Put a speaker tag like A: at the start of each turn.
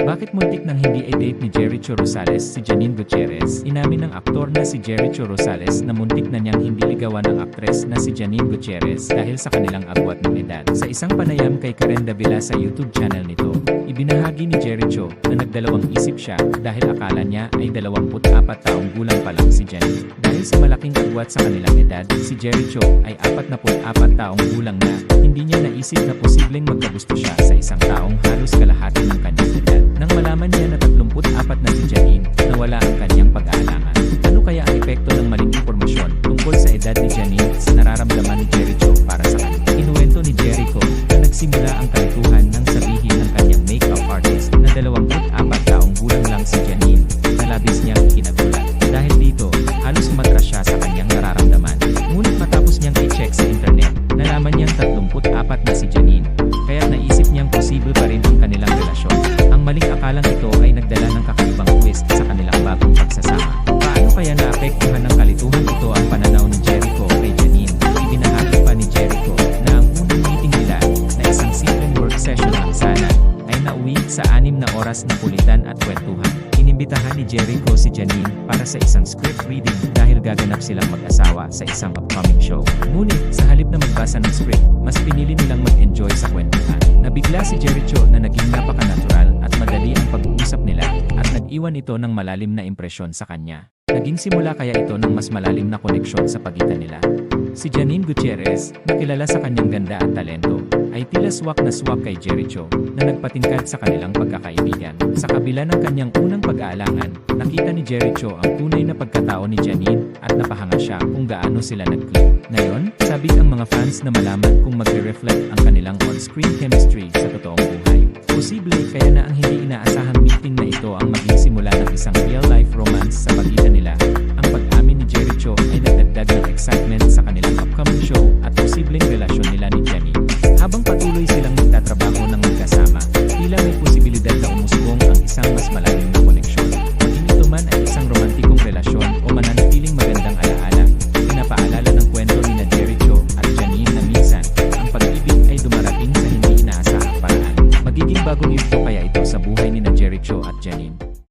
A: Bakit muntik nang hindi i-date ni Jericho Rosales si Janine Gutierrez? Inamin ng aktor na si Jericho Rosales na muntik na niyang hindi ligawan ng aktres na si Janine Gutierrez dahil sa kanilang agwat ng edad. Sa isang panayam kay Karen Davila sa YouTube channel nito, ibinahagi ni Jericho na nagdalawang isip siya dahil akala niya ay 24 taong gulang pa lang si Janine. Dahil sa malaking agwat sa kanilang edad, si Jericho ay 44 taong gulang na. Hindi niya naisip na posibleng magkagusto siya sa isang taong nararamdaman ni Jericho para sa kanya? Inuwento ni Jericho na nagsimula ang oras na kulitan at kwentuhan. Inimbitahan ni Jericho si Janine para sa isang script reading dahil gaganap silang mag-asawa sa isang upcoming show. Ngunit sa halip na magbasa ng script, mas pinili nilang mag-enjoy sa kwentuhan. Nabigla si Jericho na naging napaka-natural at madali ang pag-uusap nila at nag-iwan ito ng malalim na impresyon sa kanya. Naging simula kaya ito ng mas malalim na koneksyon sa pagitan nila. Si Janine Gutierrez, na kilala sa kanyang ganda at talento, ay tila swak na swak kay Jericho na nagpatingkad sa kanilang pagkakaibigan. Sa kabila ng kanyang unang pag-aalangan, nakita ni Jericho ang tunay na pagkatao ni Janine at napahanga siya kung gaano sila nag-click. Ngayon, sabik ang mga fans na malaman kung magre-reflect ang kanilang on-screen chemistry sa totoong buhay. Posible kaya na ang hindi inaasahang meeting na ito ang maging simula ng isang real-life romance sa pagitan bagong yugto kaya ito sa buhay ni na Jericho at Janine?